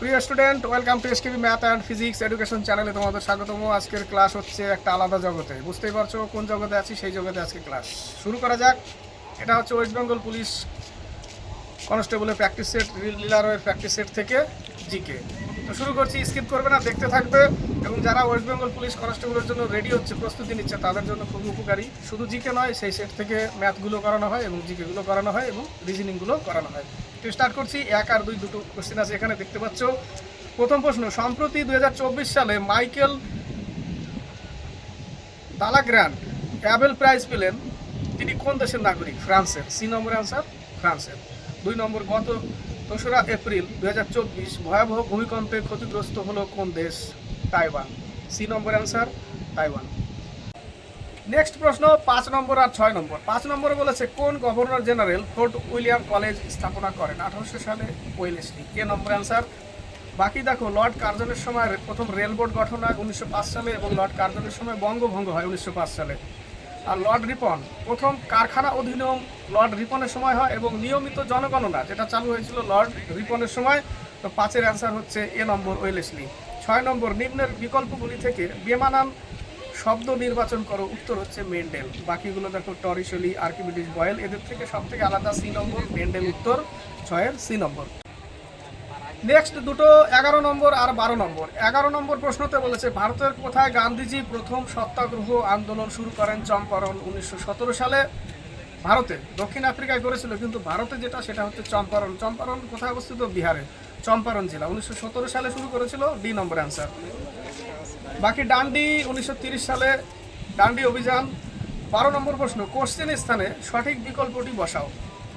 প্রিয় student, welcome to SKB math and physics education চ্যানেলে তোমাদের স্বাগতম। আজকের ক্লাস হচ্ছে একটা আলাদা জগতে। বুঝতেই পারছ কোন জগতে আছি? সেই জগতে আজকে ক্লাস শুরু করা যাক। এটা হচ্ছে ওয়েস্ট বেঙ্গল পুলিশ কনস্টেবলের প্র্যাকটিস সেট লিলারয়ের প্র্যাকটিস সেট থেকে জিকে। তো শুরু করছি স্কিপ করবে না, দেখতে থাকবে। এবং যারা ওয়েস্ট বেঙ্গল পুলিশ কনস্টেবলের জন্য রেডি হচ্ছে, প্রস্তুতি নিচ্ছে, তাদের জন্য খুব উপকারী। শুধু জিকে নয়, সেই সেট থেকে ম্যাথগুলো করানো হয় এবং জিকেগুলো করানো হয় এবং রিজনিংগুলো করানো হয়। তো স্টার্ট করছি, এক আর দুই দুটো কোশ্চেন আছে এখানে, দেখতে পাচ্ছ। প্রথম প্রশ্ন, সম্প্রতি দুই হাজার চব্বিশ সালে মাইকেল দালাগ্র্যান্ড অ্যাবেল প্রাইজ পেলেন। তিনি কোন দেশের নাগরিক? ফ্রান্সের। সি নম্বর অ্যান্সার ফ্রান্সের। দুই নম্বর গত দোসরা এপ্রিল দুই হাজার চব্বিশ ভয়াবহ ভূমিকম্পে ক্ষতিগ্রস্ত হলো কোন দেশ? Taiwan. C number answer, Taiwan. Next প্রশ্ন, পাঁচ নম্বর আর ছয় নম্বর। পাঁচ নম্বরে বলেছে, কোন governor general Fort William college স্থাপনা করেন? আঠারোশো সালে ওয়েলেসলি কে নম্বর অ্যান্সার? বাকি দেখো, লর্ড কার্জনের সময় প্রথম রেল বোর্ড গঠন হয় উনিশশো পাঁচ সালে এবং লর্ড কার্জনের সময় বঙ্গভঙ্গ হয় উনিশশো পাঁচ সালে। Lord Ripon. প্রথম কারখানা অধিনিয়ম লর্ড রিপনের সময় হয় এবং নিয়মিত জনগণনা, যেটা চালু হয়েছিল লর্ড রিপনের সময়। তো পাঁচের অ্যান্সার হচ্ছে এ নম্বর, ওয়েলেসলি। ছয় নম্বর, নিম্নের বিকল্পগুলি থেকে বেমানান শব্দ নির্বাচন করো, উত্তর হচ্ছে মেন্ডেল। বাকিগুলো দেখো টরিশলি, আর্কিমিডিস, বয়েল, এদের থেকে সব থেকে আলাদা সি নম্বর, মেন্ডেল উত্তর, ছয়ের সি নম্বর। নেক্সট দুটো এগারো নম্বর আর বারো নম্বর। এগারো নম্বর প্রশ্নতে বলেছে, ভারতের কোথায় গান্ধীজি প্রথম সত্যাগ্রহ আন্দোলন শুরু করেন চম্পারণ উনিশশো সতেরো সালে? ভারতে। দক্ষিণ আফ্রিকায় করেছিল, কিন্তু ভারতে যেটা, সেটা হচ্ছে চম্পারণ। চম্পারণ কোথায় অবস্থিত? বিহারে। চম্পারণ জেলা। উনিশশো সতেরো সালে শুরু করেছিল? D number answer. বাকি ডান্ডি উনিশশো সালে, ডান্ডি অভিযান। বারো নম্বর প্রশ্ন, কোশ্চেন স্থানে সঠিক বিকল্পটি বসাও।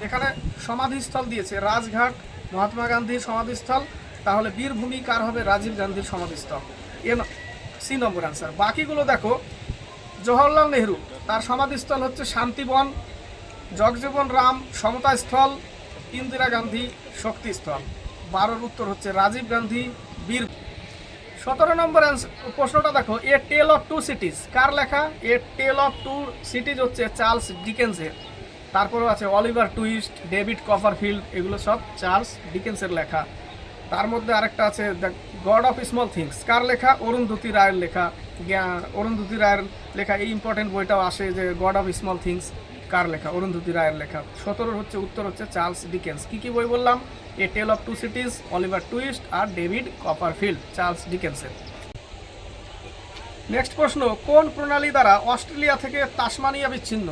এখানে সমাধিস্থল দিয়েছে, রাজঘাট মহাত্মা গান্ধীর সমাধিস্থল, তাহলে বীরভূমি কার হবে রাজীব গান্ধীর সমাধিস্থল? এ সি নম্বর অ্যান্সার বাকিগুলো দেখো। জওহরলাল নেহরু, তার সমাধিস্থল হচ্ছে শান্তিবন, জগজীবন রাম সমতা স্থল ইন্দিরা গান্ধী শক্তিস্থল। বারোর উত্তর হচ্ছে রাজীব গান্ধী বীর সতেরো নম্বর প্রশ্নটা দেখো। A tale of two cities কার লেখা? A tale of two cities হচ্ছে চার্লস ডিকেন্সের। তারপরেও আছে অলিভার টুইস্ট ডেভিড কপারফিল্ড এগুলো সব চার্লস ডিকেন্সের লেখা। তার মধ্যে আরেকটা আছে the God of small things কার লেখা? অরুন্ধতী রায়ের লেখা। অরুন্ধতী রায়ের লেখা। এই ইম্পর্টেন্ট বইটাও আসে যে গড অফ স্মল থিংস কার লেখা? অরুন্ধতী রায়ের লেখা। সতেরোর হচ্ছে উত্তর হচ্ছে চার্লস ডিকেন্স কী কী বই বললাম? A tale of two cities Oliver Twist R David Copperfield Charles ডিকেন্সের নেক্সট প্রশ্ন, কোন প্রণালী দ্বারা অস্ট্রেলিয়া থেকে তাসমানিয়া বিচ্ছিন্ন?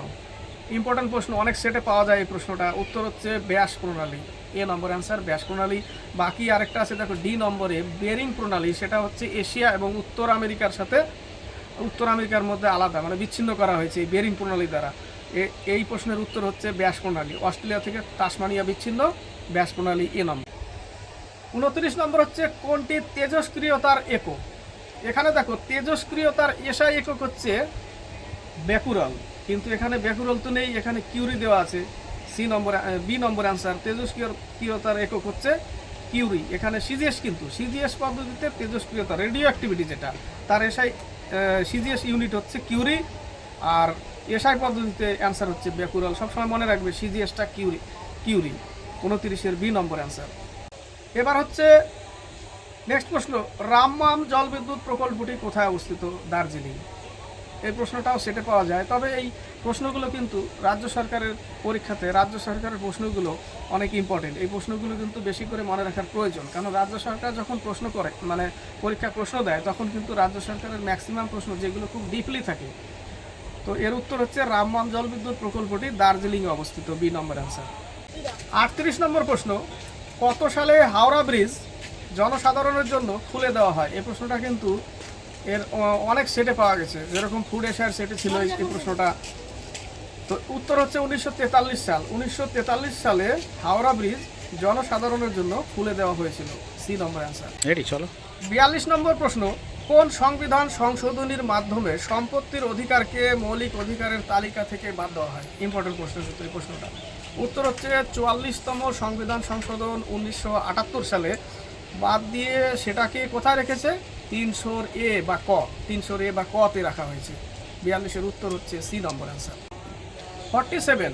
ইম্পর্টেন্ট প্রশ্ন, অনেক সেটে পাওয়া যায় এই প্রশ্নটা। উত্তর হচ্ছে ব্যাস প্রণালী। এ নম্বর অ্যান্সার ব্যাস প্রণালী। বাকি আরেকটা আছে, দেখো ডি নম্বরে বেরিং প্রণালী, সেটা হচ্ছে এশিয়া এবং উত্তর আমেরিকার সাথে, উত্তর আমেরিকার মধ্যে আলাদা মানে বিচ্ছিন্ন করা হয়েছে এই বেরিং প্রণালী দ্বারা। এই প্রশ্নের উত্তর হচ্ছে ব্যাস প্রণালী। অস্ট্রেলিয়া থেকে তাসমানিয়া বিচ্ছিন্ন, ব্যাস প্রণালী এ নম্বর। উনত্রিশ নম্বর হচ্ছে কোনটি তেজস্ক্রিয়তার একক? এখানে দেখো, তেজস্ক্রিয়তার এসআই একক হচ্ছে ব্যাকুরাল। কিন্তু এখানে ব্যাকুরল তো নেই, এখানে কিউরি দেওয়া আছে। C number B number answer তেজস্ক্রিয়তার একক হচ্ছে কিউরি। এখানে সিজিএস কিন্তু সিজিএস পদ্ধতিতে তেজস্ক্রিয়তা রেডিও অ্যাক্টিভিটি যেটা, তার এসআই সিজিএস ইউনিট হচ্ছে কিউরি, আর এসআই পদ্ধতিতে অ্যান্সার হচ্ছে ব্যাকুরল সবসময় মনে রাখবে সিজিএসটা কিউরি কিউরি। উনত্রিশের বি নম্বর অ্যান্সার এবার হচ্ছে নেক্সট প্রশ্ন, রামমাম জলবিদ্যুৎ প্রকল্পটি কোথায় অবস্থিত? দার্জিলিং। এই প্রশ্নটাও সেটে পাওয়া যায়। তবে এই প্রশ্নগুলো কিন্তু রাজ্য সরকারের পরীক্ষাতে, রাজ্য সরকারের প্রশ্নগুলো অনেক ইম্পর্টেন্ট এই প্রশ্নগুলো কিন্তু বেশি করে মনে রাখার প্রয়োজন। কারণ রাজ্য সরকার যখন প্রশ্ন করে মানে পরীক্ষা প্রশ্ন দেয়, তখন কিন্তু রাজ্য সরকারের ম্যাক্সিমাম প্রশ্ন যেগুলো খুব ডিপলি থাকে। তো এর উত্তর হচ্ছে রামমাম জলবিদ্যুৎ প্রকল্পটি দার্জিলিংয়ে অবস্থিত বি নম্বর অ্যান্সার আটত্রিশ নম্বর প্রশ্ন, কত সালে হাওড়া ব্রিজ জনসাধারণের জন্য খুলে দেওয়া হয়? এই প্রশ্নটা কিন্তু এর অনেক সেটে পাওয়া গেছে। যেরকম ফুড এশিয়ার সেটে ছিল এই এই প্রশ্নটা। তো উত্তর হচ্ছে উনিশশো তেতাল্লিশ সাল। উনিশশো তেতাল্লিশ সালে হাওড়া ব্রিজ জনসাধারণের জন্য খুলে দেওয়া হয়েছিল। সি নম্বর অ্যান্সার রেডি চলো। বিয়াল্লিশ নম্বর প্রশ্ন কোন সংবিধান সংশোধনীর মাধ্যমে সম্পত্তির অধিকারকে মৌলিক অধিকারের তালিকা থেকে বাদ দেওয়া হয়? ইম্পর্টেন্ট প্রশ্ন এই প্রশ্নটা। উত্তর হচ্ছে চুয়াল্লিশতম সংবিধান সংশোধন উনিশশো আটাত্তর সালে। বাদ দিয়ে সেটাকে কোথায় রেখেছে? তিনশোর এ বা ক, তিনশোর এ বা কতে রাখা হয়েছে। বিয়াল্লিশের উত্তর হচ্ছে C number answer forty seven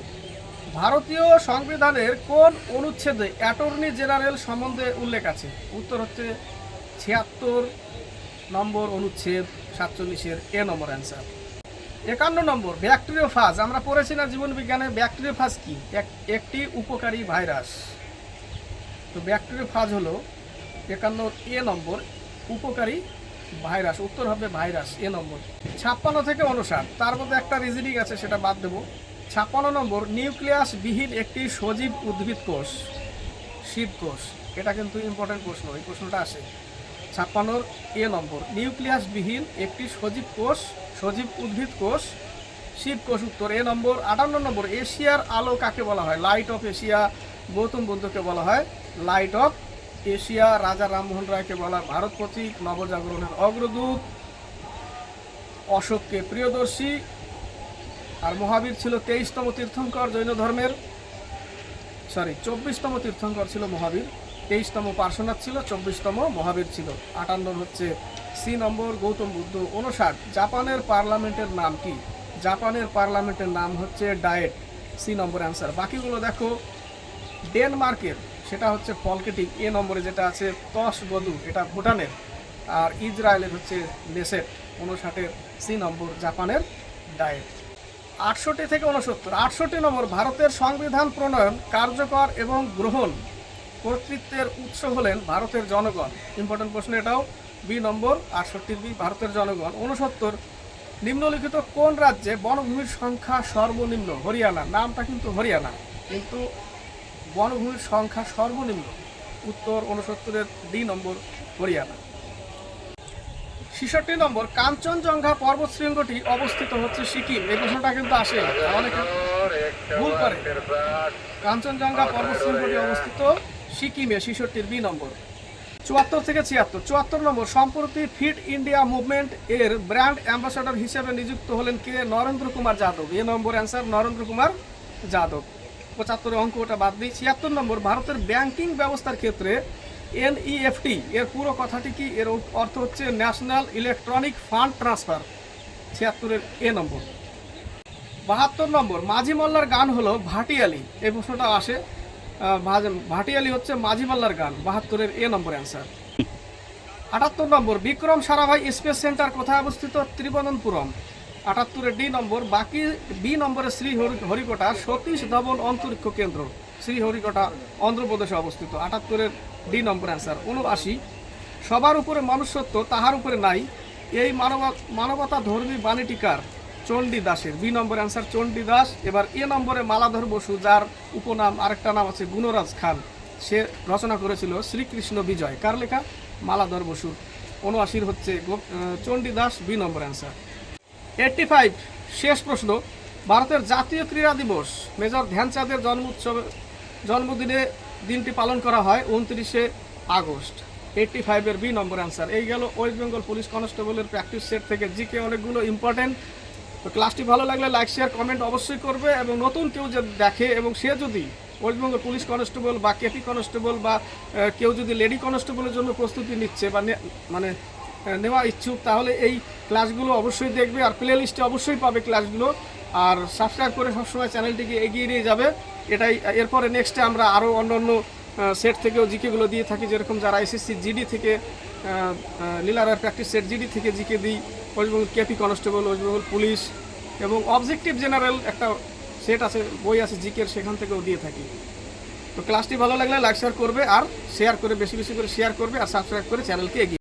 ভারতীয় সংবিধানের কোন অনুচ্ছেদে অ্যাটর্নি জেনারেল সম্বন্ধে উল্লেখ আছে? উত্তর হচ্ছে ছিয়াত্তর নম্বর অনুচ্ছেদ, সাতচল্লিশের এ নম্বর অ্যান্সার একান্ন নম্বর, ব্যাকটেরিওফাজ, আমরা পড়েছি না জীবন বিজ্ঞানে, ব্যাকটেরিওফাজ কি? এক- একটি উপকারী ভাইরাস। তো ব্যাকটেরিওফাজ হলো একান্ন এ নম্বর উপকারী ভাইরাস, উত্তর হবে ভাইরাস, এ নম্বর। ছাপ্পান্ন থেকে অনুসার তার মধ্যে একটা রিজনিং আছে, সেটা বাদ দেবো। ছাপ্পান্ন নম্বর নিউক্লিয়াস বিহীন একটি সজীব উদ্ভিদ কোষ, শীত কোষ। এটা কিন্তু ইম্পর্টেন্ট প্রশ্ন, এই প্রশ্নটা আসে। ছাপ্পান্নর এ নম্বর নিউক্লিয়াস বিহীন একটি সজীব কোষ, সজীব উদ্ভিদ কোষ শিব কোষ উত্তর, এ নম্বর। আটান্ন নম্বর, এশিয়ার আলো কাকে বলা হয়? লাইট অফ এশিয়া গৌতম বুদ্ধকে বলা হয়। লাইট অফ এশিয়া রাজা রামমোহন রায়কে বলা ভারত প্রতীক, নবজাগরণের অগ্রদূত, অশোককে প্রিয়দর্শী, আর মহাবীর ছিল তেইশতম তীর্থঙ্কর জৈন ধর্মের সরি চব্বিশতম তীর্থঙ্কর ছিল মহাবীর, তেইশতম পার্শ্বনাথ ছিল, চব্বিশতম মহাবীর ছিল। আটান্ন হচ্ছে সি নম্বর গৌতম বুদ্ধ উনষাট জাপানের পার্লামেন্টের নাম কি? জাপানের পার্লামেন্টের নাম হচ্ছে ডায়েট। C number answer. বাকিগুলো দেখো। ডেনমার্কের সেটা হচ্ছে ফলকেটিক এ নম্বরে যেটা আছে তস বধু, এটা ভুটানের। আর ইসরায়েলের হচ্ছে নেসেট, উনষাটের সি নম্বর জাপানের ডায়েট। আটষট্টি থেকে উনসত্তর। আটষট্টি নম্বর, ভারতের সংবিধান প্রণয়ন কার্যকর এবং গ্রহণ কর্তৃত্বের উৎস হলেন ভারতের জনগণ। ইম্পর্টেন্ট প্রশ্ন এটাও। বি নম্বর আটষট্টির বি, ভারতের জনগণ। উনসত্তর, নিম্নলিখিত কোন রাজ্যে বনভূমির সংখ্যা সর্বনিম্ন? হরিয়ানা। নামটা কিন্তু হরিয়ানা। কিন্তু বনভূমির সংখ্যা সর্বনিম্ন। উত্তর উনসত্তরের ডি নম্বর হরিয়ানা। ছেষট্টি নম্বর কাঞ্চনজঙ্ঘা পর্বতশৃঙ্গটি অবস্থিত হচ্ছে সিকিম। এই প্রশ্নটা কিন্তু আসে। অনেকে ভুল করে। কাঞ্চনজঙ্ঘা পর্বতশৃঙ্গটি অবস্থিত সিকিমে, ছেষট্টির বি নম্বর। চুয়াত্তর থেকে ছিয়াত্তর। চুয়াত্তর নম্বর, সম্প্রতি ফিট ইন্ডিয়া মুভমেন্ট এর ব্র্যান্ড অ্যাম্বাসাডর হিসেবে নিযুক্ত হলেন কে? Narendra Kumar Yadav. A number answer Narendra Kumar Yadav. পঁচাত্তরের অঙ্ক ওটা বাদ দিই। ছিয়াত্তর নম্বর, ভারতের ব্যাংকিং ব্যবস্থার ক্ষেত্রে এনইএফটি, এর পুরো কথাটি কি? এর অর্থ হচ্ছে ন্যাশনাল ইলেকট্রনিক ফান্ড ট্রান্সফার। ছিয়াত্তরের এ নম্বর। বাহাত্তর নম্বর, মাঝি মোল্লার গান হলো ভাটিয়ালি। এই প্রশ্নটা আসে। ভাটিয়ালি হচ্ছে মাঝি মোল্লার গান। বাহাত্তরের এ নম্বর অ্যান্সার। আটাত্তর number, Vikram Sarabhai space centre কোথায় অবস্থিত? ত্রিবনন্তপুরম। আটাত্তরের ডি নম্বর, বাকি বি নম্বরে শ্রী হরি- হরিকোটা সতীশ ধবন অন্তরিক্ষ কেন্দ্র, শ্রী হরিকোটা অন্ধ্রপ্রদেশে অবস্থিত। আটাত্তরের ডি নম্বর অ্যান্সার। উনআশি সবার উপরে মনুষ্যত্ব, তাহার উপরে নাই। এই মানব মানবতা ধর্মী বাণীটিকার চণ্ডী দাসের। B number answer Chandi Das. এবার এ নম্বরে মালাধর বসু, যার উপনাম আরেকটা নাম আছে গুণরাজ খান। সে রচনা করেছিল শ্রীকৃষ্ণ বিজয়। কার লেখা? মালাধর বসু উনআশির হচ্ছে Chandi Das, B number answer. Eighty five শেষ প্রশ্ন। ভারতের জাতীয় ক্রীড়া দিবস। মেজর ধ্যানচাঁদের জন্ম উৎসবে জন্মদিনে দিনটি পালন করা হয় উনত্রিশে আগস্ট। এইটটি ফাইভের বি নম্বর অ্যান্সার। এই গেল ওয়েস্ট বেঙ্গল পুলিশ কনস্টেবলের প্র্যাকটিস সেট থেকে। জিকে অনেকগুলো ইম্পর্টেন্ট তো ক্লাসটি ভালো লাগলে লাইক, শেয়ার কমেন্ট অবশ্যই করবে এবং নতুন কেউ যে দেখে এবং সে যদি ওয়েস্ট বেঙ্গল পুলিশ কনস্টেবল বা কেপি কনস্টেবল বা কেউ যদি লেডি কনস্টেবলের জন্য প্রস্তুতি নিচ্ছে বা মানে নেওয়া ইচ্ছুক, তাহলে এই ক্লাসগুলো অবশ্যই দেখবে আর প্লে লিস্টে অবশ্যই পাবে ক্লাসগুলো। আর সাবস্ক্রাইব করে সবসময় চ্যানেলটিকে এগিয়ে নিয়ে যাবে। এটাই, এরপরে নেক্সটে আমরা আরও অন্য অন্য সেট থেকেও জিকেগুলো দিয়ে থাকি, যেরকম যারা এসএসসি জিডি থেকে লীলারার প্র্যাকটিস সেট জিডি থেকে জিকে দিই West Bengal KP constable West Bengal police এবং অবজেক্টিভ জেনারেল একটা সেট আছে, বই আছে জিকের সেখান থেকেও দিয়ে থাকি। তো ক্লাসটি ভালো লাগলে লাইক শেয়ার করবে আর শেয়ার করে, বেশি বেশি করে শেয়ার করবে আর সাবস্ক্রাইব করে চ্যানেলকে এগিয়ে